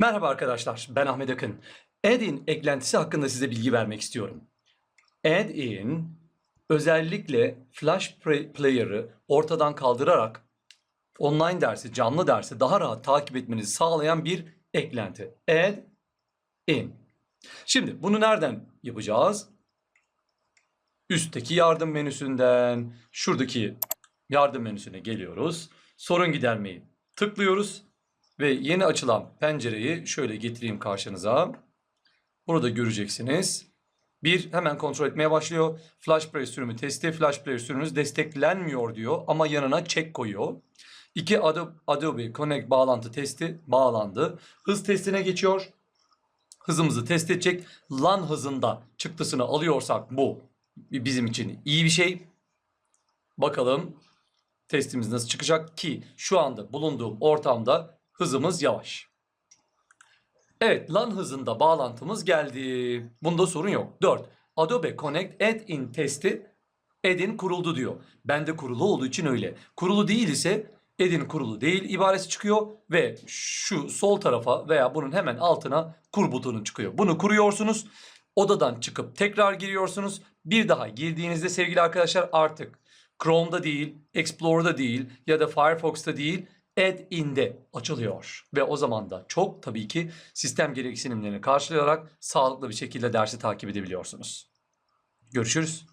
Merhaba arkadaşlar, ben Ahmet Akın. Add-in eklentisi hakkında size bilgi vermek istiyorum. Add-in özellikle Flash Play- Player'ı ortadan kaldırarak online dersi, canlı dersi daha rahat takip etmenizi sağlayan bir eklenti. Add-in. Şimdi bunu nereden yapacağız? Üstteki yardım menüsünden şuradaki yardım menüsüne geliyoruz. Sorun gidermeyi tıklıyoruz. Ve yeni açılan pencereyi şöyle getireyim karşınıza. Burada göreceksiniz. Bir hemen kontrol etmeye başlıyor. Flash Player sürümü testi. Flash Player sürümünüz desteklenmiyor diyor ama yanına check koyuyor. İki Adobe, Connect bağlantı testi bağlandı. Hız testine geçiyor. Hızımızı test edecek. LAN hızında çıktısını alıyorsak bu bizim için iyi bir şey. Bakalım testimiz nasıl çıkacak ki şu anda bulunduğum ortamda hızımız yavaş. Evet LAN hızında bağlantımız geldi. Bunda sorun yok. 4. Adobe Connect Add-in testi Add-in kuruldu diyor. Bende kurulu olduğu için öyle. Kurulu değil ise Add-in kurulu değil ibaresi çıkıyor ve şu sol tarafa veya bunun hemen altına kur butonu çıkıyor. Bunu kuruyorsunuz. Odadan çıkıp tekrar giriyorsunuz. Bir daha girdiğinizde sevgili arkadaşlar artık Chrome'da değil, Explorer'da değil ya da Firefox'ta değil add-in'de açılıyor. Ve o zaman da çok tabii ki sistem gereksinimlerini karşılayarak sağlıklı bir şekilde dersi takip edebiliyorsunuz. Görüşürüz.